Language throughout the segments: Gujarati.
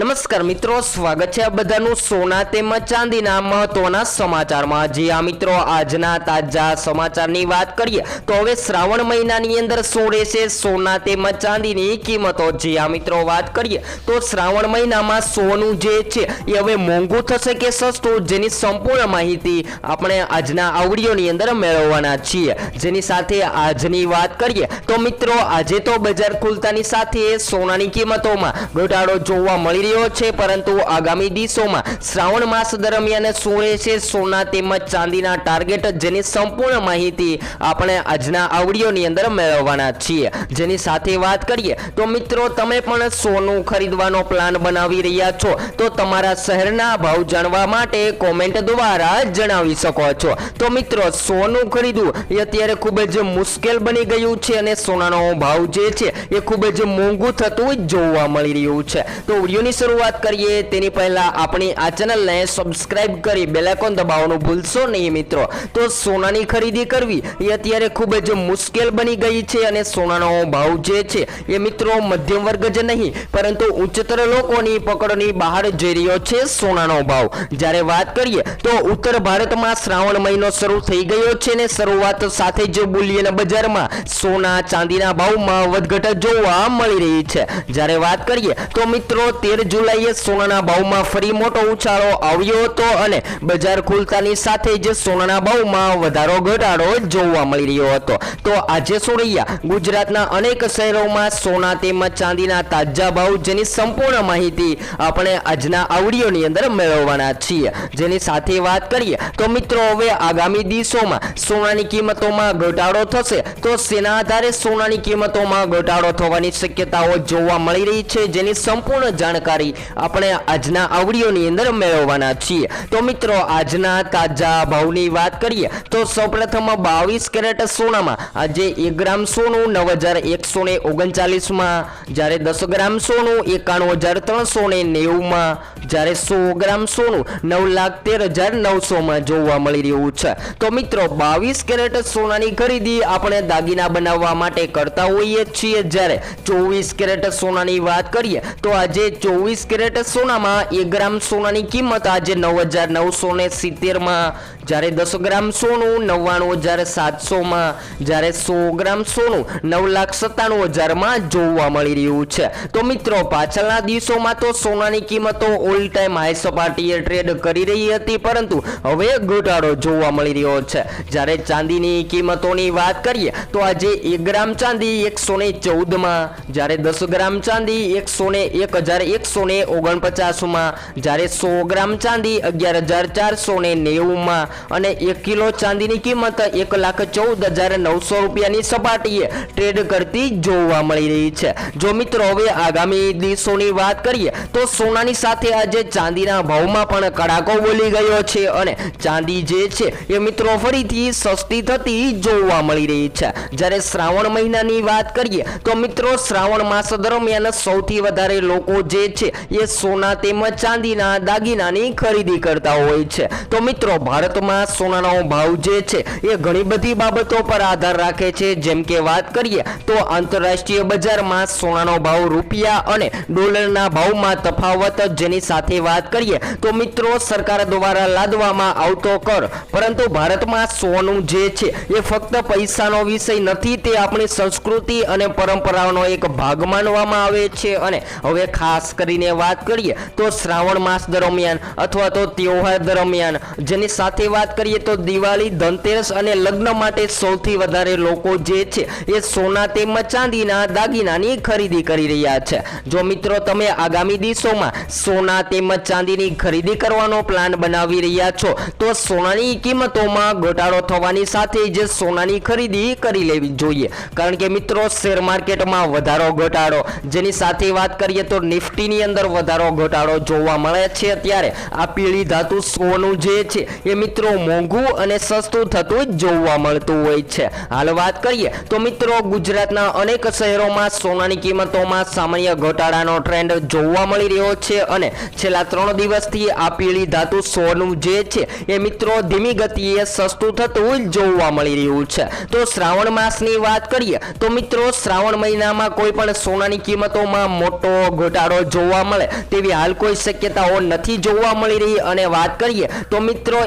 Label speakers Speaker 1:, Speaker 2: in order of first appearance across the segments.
Speaker 1: નમસ્કાર મિત્રો, સ્વાગત છે આ બધાનું સોના તેમજ ચાંદીના મહત્વના સમાચારમાં. જે આ મિત્રો, આજના તાજા સમાચારની વાત કરીએ તો હવે શ્રાવણ મહિનાની અંદર શું રહેશે? સોના તેમજ ચાંદીની કિંમતો. જે આ મિત્રો, વાત કરીએ તો શ્રાવણ મહિનામાં સોનું જે છે એ હવે મોંઘું થશે કે સસ્તું? જેની સંપૂર્ણ માહિતી આપણે આજના આવડીઓની અંદર મેળવવાના છીએ. જેની સાથે આજની વાત કરીએ તો મિત્રો, આજે તો બજાર ખુલતાની સાથે સોનાની કિંમતોમાં ઘટાડો જોવા મળી રહ્યો છે, પરંતુ આગામી દિવસોમાં શ્રાવણ માસ દરમિયાન શું રહેશે સોના તેમજ ચાંદીના ટાર્ગેટ જેની સંપૂર્ણ માહિતી આપણે આજના આવડીઓની અંદર મેળવવાના છીએ. જેની સાથે વાત કરીએ, તો મિત્રો તમે પણ સોનું ખરીદવાનો પ્લાન બનાવી રહ્યા છો. તો તમારા શહેરના ભાવ જાણવા માટે કોમેન્ટ દ્વારા જણાવી શકો છો. તો મિત્રો, સોનું ખરીદવું એ અત્યારે ખૂબ જ મુશ્કેલ બની ગયું છે અને સોનાનો ભાવ જે છે, એ ખૂબ જ મોંઘું થતું જોવા મળી રહ્યું છે. તો વિડીયોની શરૂઆત કરીએ. તેની પહેલા આપણી આ ચેનલને સબસ્ક્રાઇબ કરી બેલાઇકોન દબાવવાનું ભૂલશો નહીં મિત્રો. તો સોનાની ખરીદી કરવી એ અત્યારે ખૂબ જ મુશ્કેલ બની ગઈ છે અને સોનાનો ભાવ જે છે એ મિત્રો મધ્યમ વર્ગ જ નહીં, પરંતુ ઉચ્ચતર લોકોની પકડની બહાર જઈ રહ્યો છે સોનાનો ભાવ. જ્યારે વાત કરીએ તો ઉત્તર ભારતમાં શ્રાવણ મહિનો શરૂ થઈ ગયો છે ને શરૂઆત સાથે જ બુલિયન બજારમાં સોના ચાંદીના ભાવમાં વધઘટ જોવા મળી રહી છે. જ્યારે વાત કરીએ તો મિત્રો તેર જુલાઈએ સોનાના ભાવમાં ફરી મોટો ઉછાળો આવ્યો હતો અને બજાર ખુલતાની સાથે જ સોનાના ભાવમાં વધારો ઘટાડો જોવા મળી રહ્યો હતો. તો આજે સોરૈયા ગુજરાતના અનેક શહેરોમાં સોના તેમજ ચાંદીના તાજા ભાવ જેની સંપૂર્ણ માહિતી આપણે આજના આવડીઓની અંદર મેળવવાના છીએ. જેની સાથે વાત કરીએ તો મિત્રો, હવે આગામી દિવસોમાં સોનાની કિંમતોમાં ઘટાડો થશે. તો સેના આધારે સોનાની કિંમતોમાં ઘટાડો થવાની શક્યતાઓ જોવા મળી રહી છે જેની સંપૂર્ણ જાણકારી આપણે આજના આવડીઓની અંદર મેળવવાના છીએ. તો મિત્રો, આજના તાજા ભાવની વાત કરીએ, તો સૌપ્રથમ બાવીસ કેરેટ સોનામાં, આજે એક ગ્રામ સોનું નવ હજાર એકસો ને ઓગણચાલીસમાં, જ્યારે દસ ગ્રામ સોનું એકાણું હજાર ત્રણસો ને નેવુંમાં, જ્યારે સો ગ્રામ સોનું નવ લાખ તેર હજાર નવસોમાં જોવા મળી રહ્યું છે. તો મિત્રો, બાવીસ કેરેટ સોનાની ખરીદી આપણે દાગીના બનાવવા માટે કરતા હોઈએ છીએ. જ્યારે ચોવીસ કેરેટ સોનાની વાત કરીએ, તો આજે ચોવીસ કેરેટ સોનામાં એક ગ્રામ સોનાની કિંમત આજે નવ હજાર નવસો ને સિત્તેરમાં જ્યારે દસ ગ્રામ સોનું, નવ્વાણું હજાર સાતસોમાં જ્યારે સો ગ્રામ સોનું, નવ લાખ સત્તાણું હજારમાં જોવા મળી રહ્યું છે. તો મિત્રો, પાછળના દિવસોમાં તો સોનાની કિંમતો ઓલ ટાઈમ હાઈ સપાટીએ ટ્રેડ કરી રહી હતી, પરંતુ હવે ઘટાડો જોવા મળી રહ્યો છે. જ્યારે ચાંદીની કિંમતોની વાત કરીએ, તો આજે એક ગ્રામ ચાંદી એકસો ને ચૌદમાં, જ્યારે દસ ગ્રામ ચાંદી એકસો ને એક હજાર એકસો ને ઓગણપચાસમાં, જ્યારે સો ગ્રામ ચાંદી અગિયાર હજાર ચારસો ને નેવુંમાં અને એક કિલો ચાંદીની કિંમત એક લાખ ચૌદ હજાર નવસો રૂપિયાની સપાટીએ ટ્રેડ કરતી જોવા મળી રહી છે. જો મિત્રો, હવે આગામી દિવસોની વાત કરીએ, તો સોનાની સાથે આજે ચાંદીના ભાવમાં પણ કડાકો બોલી ગયો છે અને ચાંદી જે છે એ મિત્રો ફરીથી સસ્તી થતી જોવા મળી રહી છે. જ્યારે શ્રાવણ મહિનાની વાત કરીએ, તો મિત્રો, શ્રાવણ માસ દરમિયાન સૌથી વધારે લોકો જે છે એ સોના તેમજ ચાંદીના દાગીનાની ખરીદી કરતા હોય છે. તો મિત્રો, ભારતમાં સોનાનો ભાવ જે છે, એ ઘણી બધી બાબતો પર આધાર રાખે છે. જેમ કે વાત કરીએ, તો આંતરરાષ્ટ્રીય બજારમાં સોનાનો ભાવ રૂપિયા અને ડોલરના ભાવમાં તફાવત જેની સાથે વાત કરીએ, તો મિત્રો, સરકાર દ્વારા લાદવામાં આવતો કર. પરંતુ ભારતમાં સોનું જે છે, એ ફક્ત પૈસાનો વિષય નથી, તે આપણી સંસ્કૃતિ અને પરંપરાઓનો એક ભાગ માનવામાં આવે છે. અને હવે ખાસ કરીને વાત કરીએ, તો શ્રાવણ માસ દરમિયાન અથવા તો તહેવાર દરમિયાન જેની સાથે વાત કરીએ તો દિવાળી, ધનતેરસ અને લગ્ન માટે સૌથી વધારે લોકો જે છે એ સોના તેમજ ચાંદીના દાગીનાની ખરીદી કરી રહ્યા છે. જો મિત્રો તમે આગામી દિવસોમાં સોના તેમજ ચાંદીની ખરીદી કરવાનો પ્લાન બનાવી રહ્યા છો, તો સોનાની કિંમતોમાં ઘટાડો થવાની સાથે જ સોનાની ખરીદી કરી લેવી જોઈએ. કારણ કે મિત્રો, શેર માર્કેટમાં વધારો ઘટાડો, જેની સાથે વાત કરીએ તો નિફ્ટીની અંદર વધારો ઘટાડો જોવા મળે છે. ત્યારે આ પીળી ધાતુ સોનું જે છે એ મિત્રો મિત્રો, મોંઘું અને સસ્તું થતું જોવા મળતું હોય છે. હાલ વાત કરીએ, તો મિત્રો, ગુજરાતના અનેક શહેરોમાં સોનાની કિંમતોમાં સામાન્ય ઘટાડાનો ટ્રેન્ડ જોવા મળી રહ્યો છે અને છેલ્લા ત્રણ દિવસથી આ પીળી ધાતુ સોનું જે છે, એ મિત્રો, ધીમી ગતિએ સસ્તું થતું જોવા મળી રહ્યું છે. તો શ્રાવણ માસની વાત કરીએ, તો મિત્રો, શ્રાવણ મહિનામાં કોઈ પણ સોનાની કિંમતોમાં મોટો ઘટાડો જોવા મળે તેવી હાલ કોઈ શક્યતાઓ નથી જોવા મળી રહી. અને વાત કરીએ, તો મિત્રો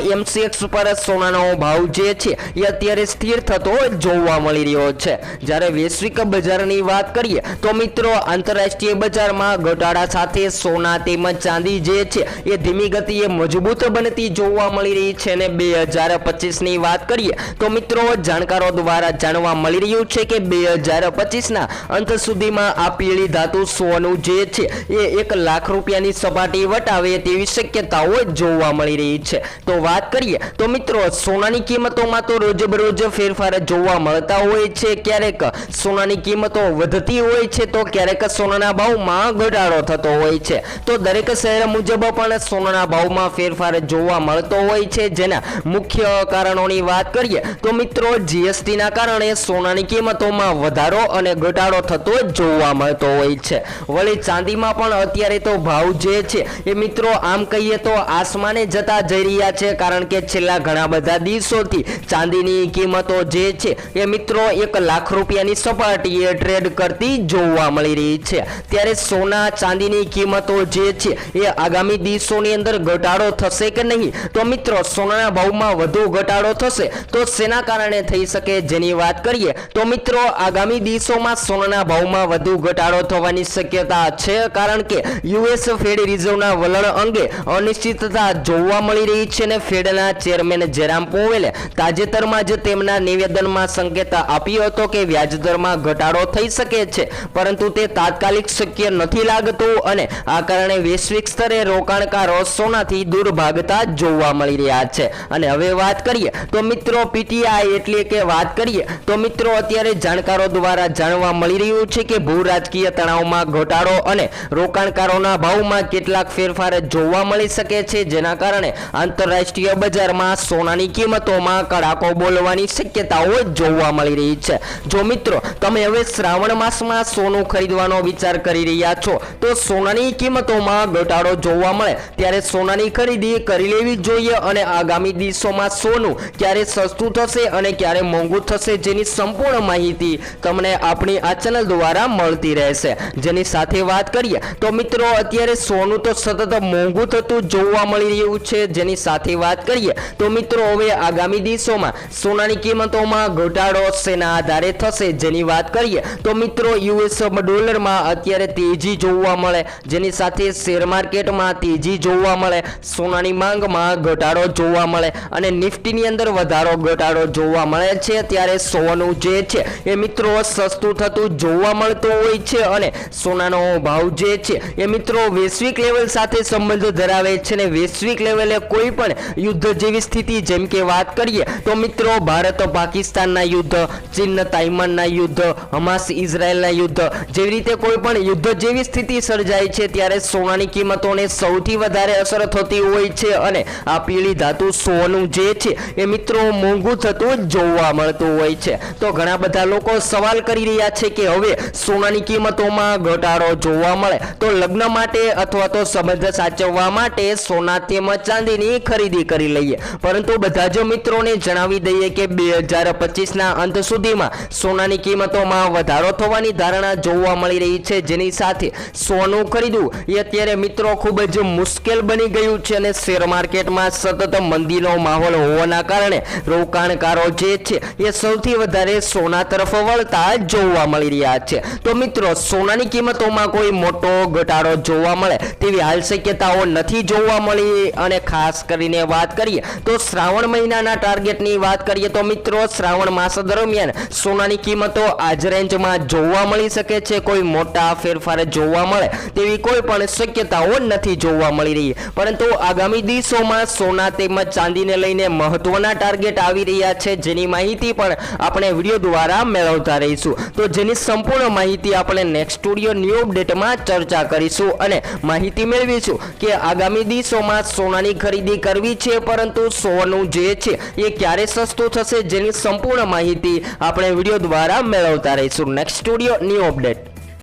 Speaker 1: એમસીએક્સ પર સોનાનો ભાવ જે છે, એ અત્યારે સ્થિર થતો જોવા મળી રહ્યો છે. જ્યારે વૈશ્વિક બજારની વાત કરીએ, તો મિત્રો આંતરરાષ્ટ્રીય બજારમાં ઘટાડા સાથે સોના તેમજ ચાંદી જે છે, એ ધીમી ગતિએ મજબૂત બનતી જોવા મળી રહી છે અને બે હજાર પચીસની વાત કરીએ, તો મિત્રો જાણકારો દ્વારા જાણવા મળી રહ્યું છે કે બે હજાર પચીસના અંત સુધીમાં આ પીળી ધાતુ સોનું જે છે, એ એક લાખ રૂપિયાની સપાટી વટાવે તેવી શક્યતાઓ જોવા મળી રહી છે. તો વાત કરીએ તો મિત્રો, સોનાની કિંમતોમાં તો રોજબરોજ ફેરફાર જોવા મળતા હોય છે. ક્યારેક સોનાની કિંમતો વધતી હોય છે, તો ક્યારેક સોનાના ભાવમાં ઘટાડો થતો હોય છે. તો દરેક શહેર મુજબ પણ સોનાના ભાવમાં ફેરફાર જોવા મળતો હોય છે. જેના મુખ્ય કારણોની વાત કરીએ, તો મિત્રો જીએસટીના કારણે સોનાની કિંમતોમાં વધારો અને ઘટાડો થતો જોવા મળતો હોય છે. વળી ચાંદીમાં પણ અત્યારે તો ભાવ જે છે, એ મિત્રો, આમ કહીએ તો આસમાને જતા જઈ રહ્યા છે. કારણ કે છેલ્લા ઘણા બધા દિવસોથી ચાંદીની કિંમતો જે છે એ મિત્રો એક લાખ રૂપિયાની સપાટીએ ટ્રેડ કરતી જોવા મળી રહી છે. ત્યારે સોના ચાંદીની કિંમતો જે છે એ આગામી દિવસોની અંદર ઘટાડો થશે કે નહીં? તો મિત્રો, સોનાના ભાવમાં વધુ ઘટાડો થશે તો શેના કારણે થઈ શકે જેની વાત કરીએ? તો મિત્રો, આગામી દિવસોમાં સોનાના ભાવમાં વધુ ઘટાડો થવાની શક્યતા છે કારણ કે યુએસ ફેડ રિઝર્વના વલણ અંગે અનિશ્ચિતતા જોવા મળી રહી છે અને ફેડના ચેરમેન જયરામ પોવેલે તાજેતરમાં જ તેમના નિવેદનમાં સંકેત આપ્યો હતો કે વ્યાજદરમાં ઘટાડો થઈ શકે છે, પરંતુ તે તાત્કાલિક શક્ય નથી લાગતું અને આ કારણે વૈશ્વિક સ્તરે રોકાણકારો સોનાથી દૂર ભાગતા જોવા મળી રહ્યા છે. અને હવે વાત કરીએ તો મિત્રો પીટીઆઈ એટલે કે વાત કરીએ તો મિત્રો અત્યારે જાણકારો દ્વારા જાણવા મળી રહ્યું છે કે ભૂ રાજકીય તણાવમાં ઘટાડો અને રોકાણકારોના ભાવમાં કેટલાક ફેરફાર જોવા મળી શકે છે, જેના કારણે આંતરરાષ્ટ્રીય બજારમાં સોનાની કિંમતોમાં કડાકો બોલવાની શક્યતાઓ જોવા મળી રહી છે. જો મિત્રો, તમે હવે શ્રાવણ માસમાં સોનું ખરીદવાનો વિચાર કરી રહ્યા છો, તો સોનાની કિંમતોમાં ઘટાડો જોવા મળે. ત્યારે સોનાની ખરીદી કરી લેવી જોઈએ અને આગામી દિવસોમાં સોનું ક્યારે સસ્તું થશે અને ક્યારે મોંઘું થશે જેની સંપૂર્ણ માહિતી તમને આપણી આ ચેનલ દ્વારા મળતી રહેશે. જેની સાથે વાત કરીએ, તો મિત્રો, અત્યારે સોનું તો સતત મોંઘું થતું જોવા મળી રહ્યું છે. જેની સાથે વાત કરીએ તો મિત્રો, હવે આગામી દિવસોમાં સોનાની કિંમતોમાં ઘટાડો શેના આધારે થશે જેની વાત કરીએ, તો મિત્રો યુએસ ડોલરમાં અત્યારે તેજી જોવા મળે. જેની સાથે શેર માર્કેટમાં તેજી જોવા મળે. સોનાની માંગમાં ઘટાડો જોવા મળે અને નિફ્ટીની અંદર વધારો ઘટાડો જોવા મળે છે. ત્યારે સોનું જે છે એ મિત્રો સસ્તું થતું જોવા મળતું હોય છે અને સોનાનો ભાવ જે છે એ મિત્રો વૈશ્વિક લેવલ સાથે સંબંધ ધરાવે છે અને વૈશ્વિક લેવલે કોઈ પણ યુદ્ધ જેવી સ્થિતિ જેમ કે વાત કરીએ, તો મિત્રો ભારત પાકિસ્તાનના યુદ્ધ, ચીન, તાઇવાનના યુદ્ધ, હમાસ, ઇઝરાયલના યુદ્ધ, જેવી રીતે કોઈ પણ યુદ્ધ જેવી સ્થિતિ સર્જાય છે, ત્યારે સોનાની કિંમતોને સૌથી વધારે અસર થતી હોય છે અને આ પીળી ધાતુ સોનું જે છે, એ મિત્રો મોંઘું થતું જોવા મળતું હોય છે. તો ઘણા બધા લોકો સવાલ કરી રહ્યા છે કે હવે સોનાની કિંમતોમાં ઘટાડો જોવા મળે તો લગ્ન માટે અથવા તો સંબંધ સાચવવા માટે સોના તેમજ ચાંદીની ખરીદી કરી લઈએ પરંતુ બધા જ મિત્રોને જણાવી દઈએ કે બે હજાર પચીસના અંત સુધીમાં સોનાની કિંમતોમાં વધારો થવાની ધારણા જોવા મળી રહી છે. જેની સાથે સોનું ખરીદવું એ અત્યારે મિત્રો ખૂબ જ મુશ્કેલ બની ગયું છે અને શેર માર્કેટમાં સતત મંદીનો માહોલ હોવાના કારણે રોકાણકારો જે છે એ સૌથી વધારે સોના તરફ વળતા જોવા મળી રહ્યા છે. તો મિત્રો, સોનાની કિંમતોમાં કોઈ મોટો ઘટાડો જોવા મળે તેવી હાલ શક્યતાઓ નથી જોવા મળી અને ખાસ કરીને વાત કરીએ. તો શ્રાવણ મહિનાના ટાર્ગેટની વાત કરીએ તો મિત્રો, શ્રાવણ માસ દરમિયાન સોનાની કિંમતો આજ રેન્જમાં જોવા મળી શકે છે. કોઈ મોટા ફેરફાર જોવા મળે તેવી કોઈ પણ શક્યતાઓ નથી જોવા મળી રહી. પરંતુ આગામી દિવસોમાં સોના તેમજ ચાંદીને લઈને મહત્વના ટાર્ગેટ આવી રહ્યા છે. જેની માહિતી પણ આપણે વીડિયો દ્વારા મેળવતા રહીશું. તો જેની સંપૂર્ણ માહિતી આપણે નેક્સ્ટ સ્ટુડિયો ન્યૂ અપડેટમાં ચર્ચા કરીશું અને માહિતી મેળવીશું કે આગામી દિવસોમાં સોનાની ખરીદી કરવી છે પર પરંતુ સોનું જે છે એ ક્યારે સસ્તું થશે જેની સંપૂર્ણ માહિતી આપણે વીડિયો દ્વારા મેળવતા રહીશું. Next studio new update